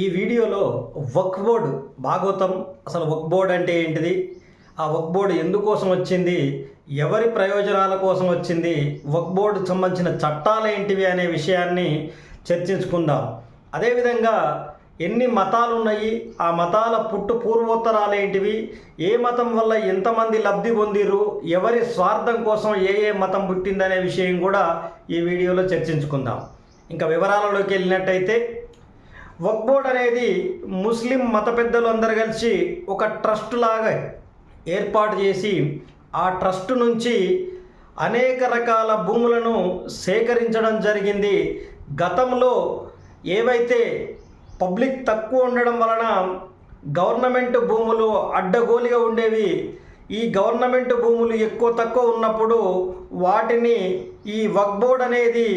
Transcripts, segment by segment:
ఈ వీడియోలో వక్ బోర్డ్ భాగవతం అసలు వక్ బోర్డ్ అంటే ఏంటిది? ఆ వక్ బోర్డు ఎందుకోసం వచ్చింది? ఎవరి ప్రయోజనాల కోసం వచ్చింది? వక్ బోర్డుకు సంబంధించిన చట్టాలు ఏంటివి అనే విషయాన్ని చర్చించుకుందాం. అదేవిధంగా ఎన్ని మతాలు ఉన్నాయి ఆ మతాల పుట్టు పూర్వోత్తరాలు ఏంటివి? ఏ మతం వల్ల ఎంతమంది లబ్ధి పొందిరు ఎవరి స్వార్థం కోసం ఏ ఏ మతం పుట్టిందనే విషయం కూడా ఈ వీడియోలో చర్చించుకుందాం. ఇంకా వివరాలలోకి వెళ్ళినట్టయితే వక్ బోర్డ్ అనేది ముస్లిం మత పెద్దలు అందరు కలిసి ఒక ట్రస్ట్ లాగా ఏర్పాటు చేసి ఆ ట్రస్ట్ నుంచి అనేక రకాల భూములను సేకరించడం జరిగింది. గతంలో ఏవైతే పబ్లిక్ తక్కువ ఉండడం వలన గవర్నమెంట్ భూములు అడ్డగోలుగా ఉండేవి ఈ గవర్నమెంట్ భూములు ఎక్కువ తక్కువ ఉన్నప్పుడు వాటిని ఈ వక్ బోర్డ్ అనేది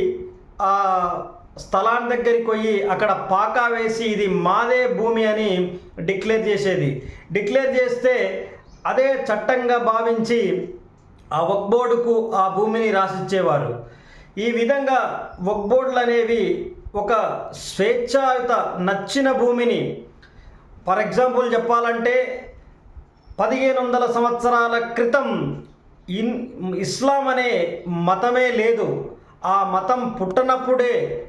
స్థలాన్ని దగ్గరికి పోయి అక్కడ పాకా వేసి ఇది మాదే భూమి అని డిక్లేర్ చేసేది. డిక్లేర్ చేస్తే అదే చట్టంగా భావించి ఆ వక్ బోర్డుకు ఆ భూమిని రాసిచ్చేవారు. ఈ విధంగా వక్ బోర్డులు అనేవి ఒక స్వేచ్ఛాయుత నచ్చిన భూమిని. ఫర్ ఎగ్జాంపుల్ చెప్పాలంటే పదిహేను వందల సంవత్సరాల క్రితం ఇన్ ఇస్లాం అనే మతమే లేదు. ఆ మతం పుట్టనప్పుడే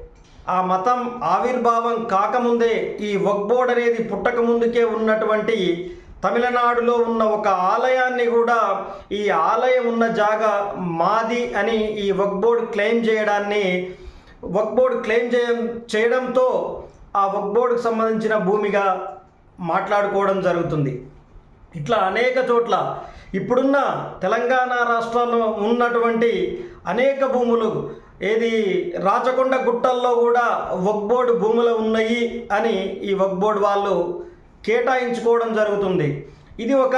ఆ మతం ఆవిర్భావం కాకముందే ఈ వక్బోర్డ్ అనేది పుట్టక ముందుకే ఉన్నటువంటి తమిళనాడులో ఉన్న ఒక ఆలయాన్ని కూడా ఈ ఆలయం ఉన్న జాగా మాది అని ఈ వక్బోర్డ్ క్లెయిమ్ చేయడాన్ని వక్బోర్డ్ క్లెయిమ్ చేయ చేయడంతో ఆ వక్బోర్డుకు సంబంధించిన భూమిగా మాట్లాడుకోవడం జరుగుతుంది. ఇట్లా అనేక చోట్ల ఇప్పుడున్న తెలంగాణ రాష్ట్రంలో ఉన్నటువంటి అనేక భూములు ఏది? రాచకొండ గుట్టల్లో కూడా వక్బోర్డు భూములు ఉన్నాయి అని ఈ వక్బోర్డు వాళ్ళు కేటాయించుకోవడం జరుగుతుంది. ఇది ఒక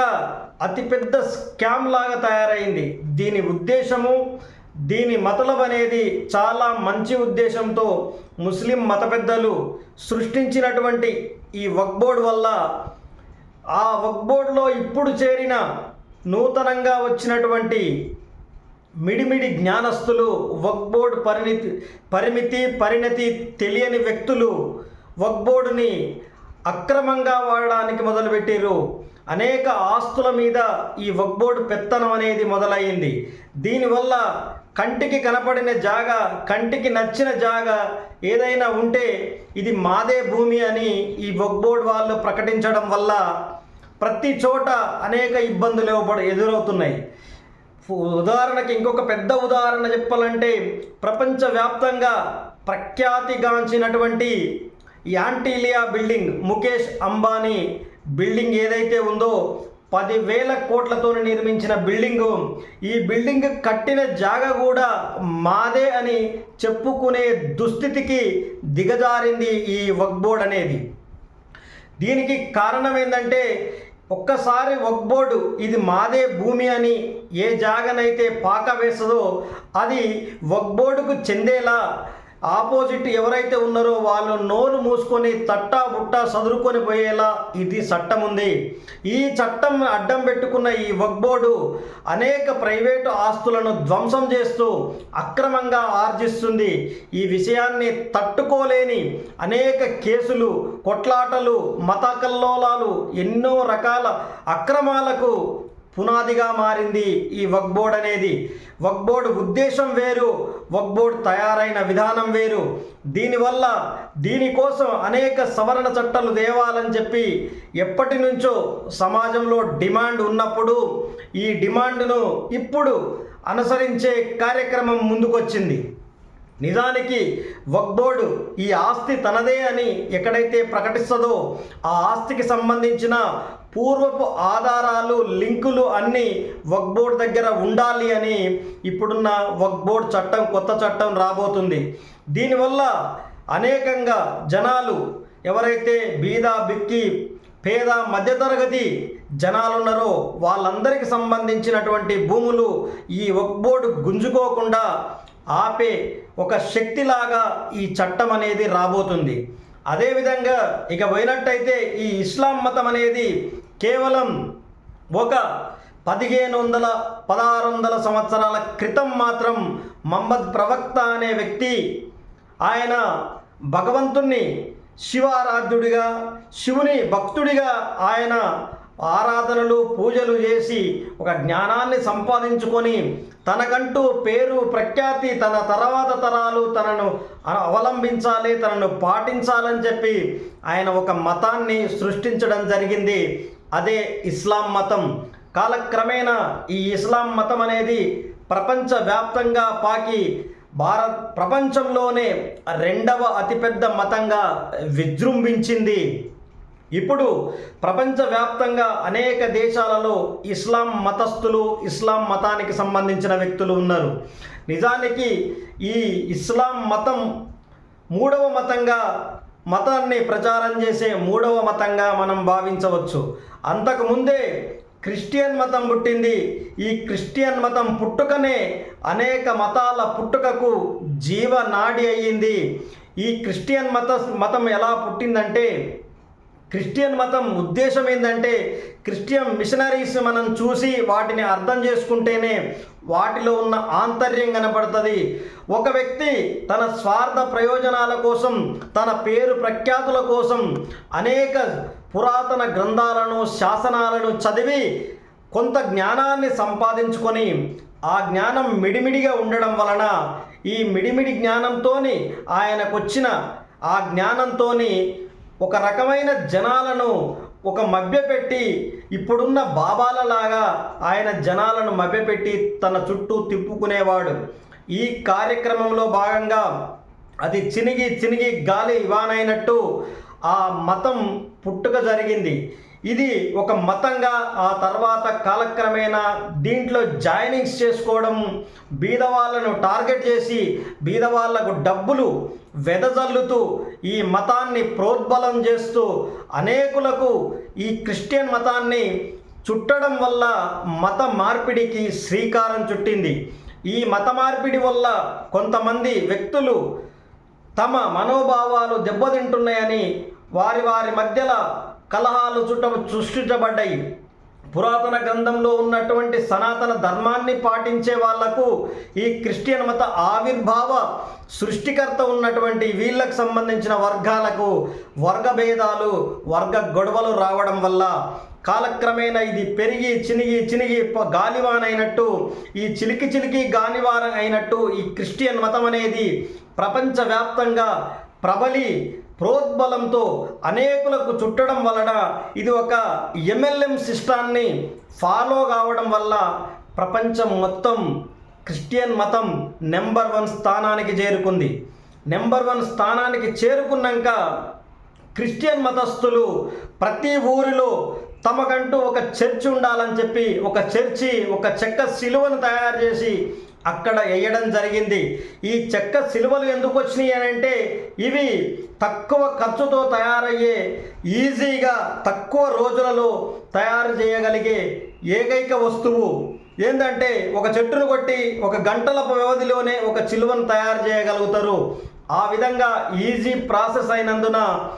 అతిపెద్ద స్కామ్ లాగా తయారైంది. దీని ఉద్దేశము దీని మతలబ్ అనేది చాలా మంచి ఉద్దేశంతో ముస్లిం మత పెద్దలు సృష్టించినటువంటి ఈ వక్బోర్డ్ వల్ల ఆ వక్బోర్డ్లో ఇప్పుడు చేరిన నూతనంగా వచ్చినటువంటి మిడిమిడి జ్ఞానస్తులు వక్బోర్డ్ పరిణితి పరిమితి పరిణతి తెలియని వ్యక్తులు వక్బోర్డ్ని అక్రమంగా వాడడానికి మొదలుపెట్టారు అనేక ఆస్తుల మీద ఈ వక్బోర్డ్ పెత్తనం అనేది మొదలైంది దీనివల్ల కంటికి కనపడిన జాగా కంటికి నచ్చిన జాగా ఏదైనా ఉంటే ఇది మాదే భూమి అని ఈ వక్బోర్డ్ వాళ్ళు ప్రకటించడం వల్ల ప్రతి చోట అనేక ఇబ్బందులు ఎదురవుతున్నాయి. ఉదాహరణకి ఇంకొక పెద్ద ఉదాహరణ చెప్పాలంటే ప్రపంచవ్యాప్తంగా ప్రఖ్యాతిగాంచినటువంటి Antilia building Mukesh Ambani building ఏదైతే ఉందో పదివేల కోట్లతో నిర్మించిన బిల్డింగు. ఈ బిల్డింగ్ కట్టిన జాగ కూడా మాదే అని చెప్పుకునే దుస్థితికి దిగజారింది ఈ వక్ బోర్డ్ అనేది. దీనికి కారణం ఏంటంటే ఒక్కసారి వక్బోర్డు ఇది మాదే భూమి అని ఏ జాగనైతే పాక వేస్తుందో అది వక్ బోర్డుకు చెందేలా ఆపోజిట్ ఎవరైతే ఉన్నారో వాళ్ళు నోరు మూసుకొని తట్టా బుట్టా సదురుకొని పోయేలా ఇది చట్టం ఉంది. ఈ చట్టం అడ్డం పెట్టుకున్న ఈ వక్ బోర్డు అనేక ప్రైవేటు ఆస్తులను ధ్వంసం చేస్తూ అక్రమంగా ఆర్జిస్తుంది. ఈ విషయాన్ని తట్టుకోలేని అనేక కేసులు కొట్లాటలు మత కల్లోలాలు ఎన్నో రకాల అక్రమాలకు పునాదిగా మారింది ఈ వక్ బోర్డ్ అనేది. వక్బోర్డ్ ఉద్దేశం వేరు వక్బోర్డ్ తయారైన విధానం వేరు. దీనివల్ల దీనికోసం అనేక సవరణ చట్టాలు తేవాలని చెప్పి ఎప్పటి నుంచో సమాజంలో డిమాండ్ ఉన్నప్పుడు ఈ డిమాండ్ను ఇప్పుడు అనుసరించే కార్యక్రమం ముందుకొచ్చింది. నిజానికి వక్ బోర్డు ఈ ఆస్తి తనదే అని ఎక్కడైతే ప్రకటిస్తుందో ఆ ఆస్తికి సంబంధించిన పూర్వపు ఆధారాలు లింకులు అన్నీ వక్ బోర్డ్ దగ్గర ఉండాలి అని ఇప్పుడున్న వక్ బోర్డ్ చట్టం కొత్త చట్టం రాబోతుంది. దీనివల్ల అనేకంగా జనాలు ఎవరైతే బీద బిక్కి పేద మధ్యతరగతి జనాలు ఉన్నారో వాళ్ళందరికీ సంబంధించినటువంటి భూములు ఈ వక్ బోర్డు గుంజుకోకుండా ఆపే ఒక శక్తిలాగా ఈ చట్టం అనేది రాబోతుంది. అదేవిధంగా ఇక పోయినట్టయితే ఈ ఇస్లాం మతం అనేది కేవలం ఒక పదిహేను వందల పదహారు వందల సంవత్సరాల క్రితం మాత్రం మహమ్మద్ ప్రవక్త అనే వ్యక్తి ఆయన భగవంతుణ్ణి శివారాధ్యుడిగా శివుని భక్తుడిగా ఆయన ఆరాధనలు పూజలు చేసి ఒక జ్ఞానాన్ని సంపాదించుకొని తనకంటూ పేరు ప్రఖ్యాతి తన తర్వాత తరాలు తనను అవలంబించాలి తనను పాటించాలని చెప్పి ఆయన ఒక మతాన్ని సృష్టించడం జరిగింది. అదే ఇస్లాం మతం. కాలక్రమేణా ఈ ఇస్లాం మతం అనేది ప్రపంచవ్యాప్తంగా పాకి భారత్ ప్రపంచంలోనే రెండవ అతిపెద్ద మతంగా విజృంభించింది. ఇప్పుడు ప్రపంచవ్యాప్తంగా అనేక దేశాలలో ఇస్లాం మతస్థులు ఇస్లాం మతానికి సంబంధించిన వ్యక్తులు ఉన్నారు. నిజానికి ఈ ఇస్లాం మతం మూడవ మతంగా మతాన్ని ప్రచారం చేసే మూడవ మతంగా మనం భావించవచ్చు. అంతకుముందే క్రిస్టియన్ మతం పుట్టింది. ఈ క్రిస్టియన్ మతం పుట్టుకనే అనేక మతాల పుట్టుకకు జీవనాడి అయ్యింది. ఈ క్రిస్టియన్ మత మతం ఎలా పుట్టిందంటే క్రిస్టియన్ మతం ఉద్దేశం ఏంటంటే క్రిస్టియన్ మిషనరీస్ మనం చూసి వాటిని అర్థం చేసుకుంటేనే వాటిలో ఉన్న ఆంతర్యం కనపడుతుంది ఒక వ్యక్తి తన స్వార్థ ప్రయోజనాల కోసం తన పేరు ప్రఖ్యాతుల కోసం అనేక పురాతన గ్రంథాలను శాసనాలను చదివి కొంత జ్ఞానాన్ని సంపాదించుకొని ఆ జ్ఞానం మిడిమిడిగా ఉండడం వలన ఈ మిడిమిడి జ్ఞానంతో ఆయనకొచ్చిన ఆ జ్ఞానంతో ఒక రకమైన జనాలను ఒక మభ్యపెట్టి ఇప్పుడున్న బాబాలలాగా ఆయన జనాలను మభ్యపెట్టి తన చుట్టూ తిప్పుకునేవాడు. ఈ కార్యక్రమంలో భాగంగా అది చినిగి చినిగి గాలి ఇవానైనట్టు ఆ మతం పుట్టుక జరిగింది. ఇది ఒక మతంగా ఆ తర్వాత కాలక్రమేణా దీంట్లో జాయినింగ్స్ చేసుకోవడం బీదవాళ్ళను టార్గెట్ చేసి బీదవాళ్ళకు డబ్బులు వెదజల్లుతూ ఈ మతాన్ని ప్రోద్బలం చేస్తూ అనేకులకు ఈ క్రిస్టియన్ మతాన్ని చుట్టడం వల్ల మత మార్పిడికి శ్రీకారం చుట్టింది. ఈ మత మార్పిడి వల్ల కొంతమంది వ్యక్తులు తమ మనోభావాలు దెబ్బతింటున్నాయని వారి వారి మధ్యల కలహాలు చుట్ట సృష్టించబడ్డాయి. పురాతన గ్రంథంలో ఉన్నటువంటి సనాతన ధర్మాన్ని పాటించే వాళ్ళకు ఈ క్రిస్టియన్ మత ఆవిర్భావ సృష్టికర్త ఉన్నటువంటి వీళ్ళకు సంబంధించిన వర్గాలకు వర్గభేదాలు వర్గ గొడవలు రావడం వల్ల కాలక్రమేణా ఇది పెరిగి చినిగి చినిగి గాలివానైనట్టు ఈ చిలికి చిలికి గాలివాన అయినట్టు ఈ క్రిస్టియన్ మతం అనేది ప్రపంచవ్యాప్తంగా ప్రబలి ప్రోద్బలంతో అనేకులకు చుట్టడం వలన ఇది ఒక ఎంఎల్ఎం సిస్టాన్ని ఫాలో కావడం వల్ల ప్రపంచం మొత్తం క్రిస్టియన్ మతం నెంబర్ వన్ స్థానానికి చేరుకుంది. నెంబర్ వన్ స్థానానికి చేరుకున్నాక క్రిస్టియన్ మతస్థులు ప్రతి ఊరిలో తమకంటూ ఒక చర్చి ఉండాలని చెప్పి ఒక చర్చి ఒక చెక్క శిలువను తయారు చేసి అక్కడ వేయడం జరిగింది. ఈ చెక్క సిలువలు ఎందుకు వచ్చినాయి అని అంటే ఇవి తక్కువ ఖర్చుతో తయారయ్యే ఈజీగా తక్కువ రోజులలో తయారు చేయగలిగే ఏకైక వస్తువు. ఏంటంటే ఒక చెట్టును కొట్టి ఒక గంటల వ్యవధిలోనే ఒక చిలువను తయారు చేయగలుగుతారు. ఆ విధంగా ఈజీ ప్రాసెస్ అయినందున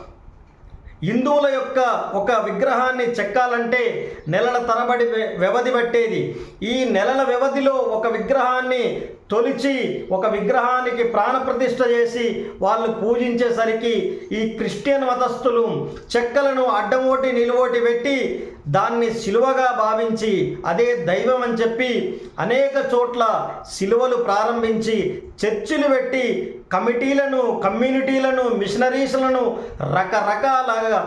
హిందువుల యొక్క ఒక విగ్రహాన్ని చెక్కాలంటే నెలల తరబడి వ్యవధి పట్టేది. ఈ నెలల వ్యవధిలో ఒక విగ్రహాన్ని తొలిచి ఒక విగ్రహానికి ప్రాణప్రతిష్ఠ చేసి వాళ్ళు పూజించేసరికి ఈ క్రిస్టియన్ మతస్థులు చెక్కలను అడ్డమోటి నిలువోటి పెట్టి దాన్ని సిలువగా భావించి అదే దైవం అని చెప్పి అనేక చోట్ల సిలువలు ప్రారంభించి చర్చిలు పెట్టి కమిటీలను కమ్యూనిటీలను మిషనరీస్లను రకరకాలుగా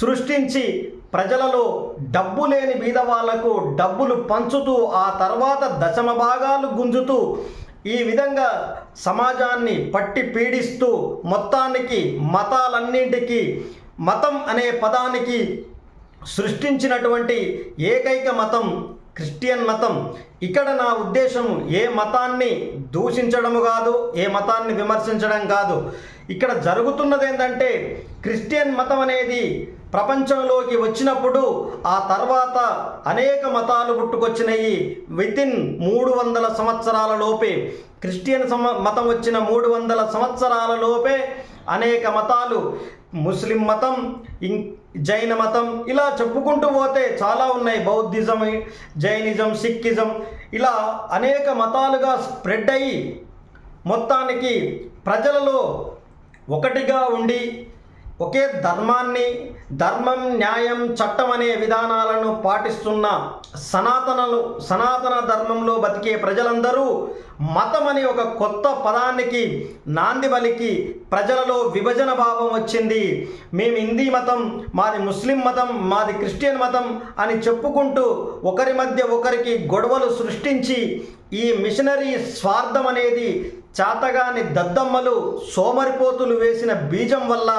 సృష్టించి ప్రజలలో డబ్బు లేని బీద వాళ్ళకు డబ్బులు పంచుతూ ఆ తర్వాత దశమ భాగాలు గుంజుతూ ఈ విధంగా సమాజాన్ని పట్టి పీడిస్తూ మొత్తానికి మతాలన్నింటికి మతం అనే పదానికి సృష్టించినటువంటి ఏకైక మతం క్రిస్టియన్ మతం. ఇక్కడ నా ఉద్దేశం ఏ మతాన్ని దూషించడము కాదు ఏ మతాన్ని విమర్శించడం కాదు. ఇక్కడ జరుగుతున్నది ఏంటంటే క్రిస్టియన్ మతం అనేది ప్రపంచంలోకి వచ్చినప్పుడు ఆ తర్వాత అనేక మతాలు పుట్టుకొచ్చినాయి. వితిన్ మూడు వందల సంవత్సరాల లోపే క్రిస్టియన్ సమ మతం వచ్చిన మూడు వందల సంవత్సరాల లోపే అనేక మతాలు. ముస్లిం మతం ఇం జైన మతం ఇలా చెప్పుకుంటూ పోతే చాలా ఉన్నాయి. బౌద్ధిజం జైనిజం సిక్కిజం ఇలా అనేక మతాలుగా స్ప్రెడ్ అయ్యి మొత్తానికి ప్రజలలో ఒకటిగా ఉండి ఒకే ధర్మాన్ని ధర్మం న్యాయం చట్టం అనే విధానాలను పాటిస్తున్న సనాతనలు సనాతన ధర్మంలో బతికే ప్రజలందరూ మతం అనే ఒక కొత్త పదానికి నాంది పలికి ప్రజలలో విభజన భావం వచ్చింది. మేము హిందీ మతం మాది ముస్లిం మతం మాది క్రిస్టియన్ మతం అని చెప్పుకుంటూ ఒకరి మధ్య ఒకరికి గొడవలు సృష్టించి ఈ మిషనరీ స్వార్థం అనేది చాతగాని దద్దమ్మలు సోమరిపోతులు వేసిన బీజం వల్ల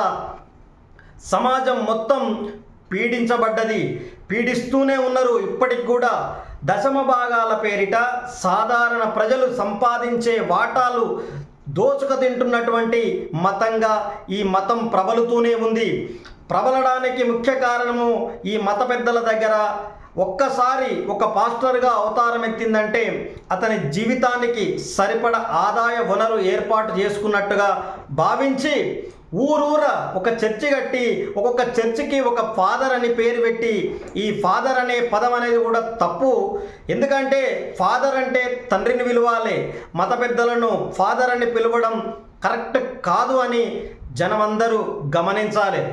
సమాజం మొత్తం పీడించబడ్డది. పీడిస్తూనే ఉన్నారు ఇప్పటికి కూడా. దశమ భాగాల పేరిట సాధారణ ప్రజలు సంపాదించే వాటాలు దోచుక తింటున్నటువంటి మతంగా ఈ మతం ప్రబలుతూనే ఉంది. ప్రబలడానికి ముఖ్య కారణము ఈ మత పెద్దల దగ్గర ఒక్కసారి ఒక పాస్టర్గా అవతారం ఎత్తిందంటే అతని జీవితానికి సరిపడ ఆదాయ వనరు ఏర్పాటు చేసుకున్నట్టుగా భావించి ఊరూర ఒక చర్చి కట్టి ఒక్కొక్క చర్చికి ఒక ఫాదర్ అని పేరు పెట్టి ఈ ఫాదర్ అనే పదం అనేది కూడా తప్పు. ఎందుకంటే ఫాదర్ అంటే తండ్రిని విలువాలి. మత పెద్దలను ఫాదర్ అని పిలవడం కరెక్ట్ కాదు అని జనమందరూ గమనించాలి.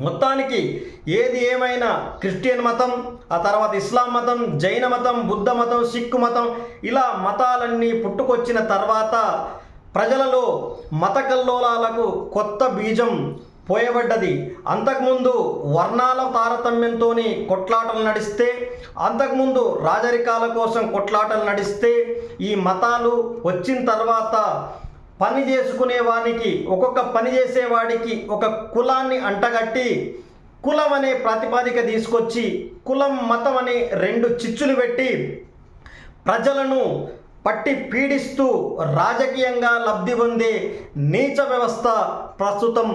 మొత్తానికి ఏది ఏమైనా క్రిస్టియన్ మతం ఆ తర్వాత ఇస్లాం మతం జైన మతం బుద్ధ మతం సిక్కు మతం ఇలా మతాలన్నీ పుట్టుకొచ్చిన తర్వాత ప్రజలలో మత కల్లోలాలకు కొత్త బీజం పోయబడ్డది. అంతకుముందు వర్ణాల తారతమ్యంతో కొట్లాటలు నడిస్తే అంతకుముందు రాజరికాల కోసం కొట్లాటలు నడిస్తే ఈ మతాలు వచ్చిన తర్వాత పని చేసుకునే వానికి ఒక్కొక్క పని చేసేవాడికి ఒక కులాన్ని అంటగట్టి కులం అనే ప్రాతిపాదిక తీసుకొచ్చి కులం మతం అనే రెండు చిచ్చులు పెట్టి ప్రజలను పట్టి పీడిస్తూ రాజకీయంగా లబ్ధి పొందే నీచ వ్యవస్థ ప్రస్తుతం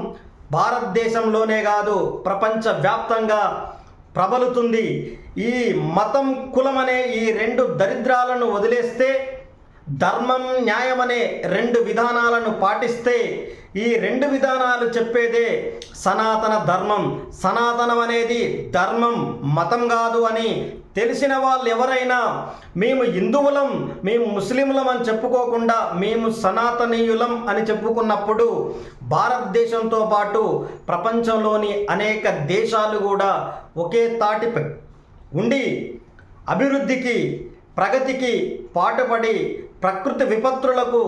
భారతదేశంలోనే కాదు ప్రపంచవ్యాప్తంగా ప్రబలుతుంది. ఈ మతం కులం అనే ఈ రెండు దరిద్రాలను వదిలేస్తే ధర్మం న్యాయం అనే రెండు విధానాలను పాటిస్తే ఈ రెండు విధానాలు చెప్పేదే సనాతన ధర్మం. సనాతనం అనేది ధర్మం మతం కాదు అని తెలిసిన వాళ్ళు ఎవరైనా మేము హిందువులం మేము ముస్లింలం అని చెప్పుకోకుండా మేము సనాతనీయులం అని చెప్పుకున్నప్పుడు భారతదేశంతో పాటు ప్రపంచంలోని అనేక దేశాలు కూడా ఒకే తాటిపై ఉండి అభివృద్ధికి ప్రగతికి పాటుపడి ప్రకృతి విపత్తులకు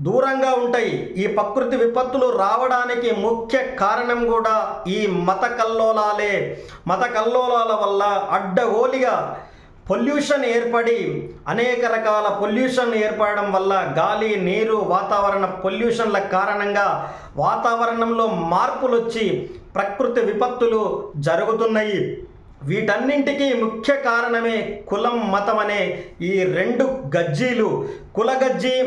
దూరంగా ఉంటాయి. ఈ ప్రకృతి విపత్తులు రావడానికి ముఖ్య కారణం కూడా ఈ మత కల్లోలాలే. మత కల్లోలాల వల్ల అడ్డగోలిగా పొల్యూషన్ ఏర్పడి అనేక రకాల పొల్యూషన్ ఏర్పడడం వల్ల గాలి నీరు వాతావరణ పొల్యూషన్ల కారణంగా వాతావరణంలో మార్పులు వచ్చి ప్రకృతి విపత్తులు జరుగుతున్నాయి. వీటన్నింటికీ ముఖ్య కారణమే కులం మతం అనే ఈ రెండు గజ్జీలు. కుల గజ్జి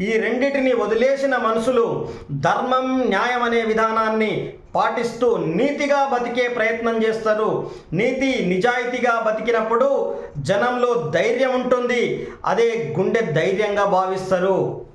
ఈ రెండిటిని వదిలేసిన మనుషులు ధర్మం న్యాయం అనే విధానాన్ని పాటిస్తూ నీతిగా బతికే ప్రయత్నం చేస్తారు. నీతి నిజాయితీగా బతికినప్పుడు జనంలో ధైర్యం ఉంటుంది. అదే గుండె ధైర్యంగా భావిస్తారు.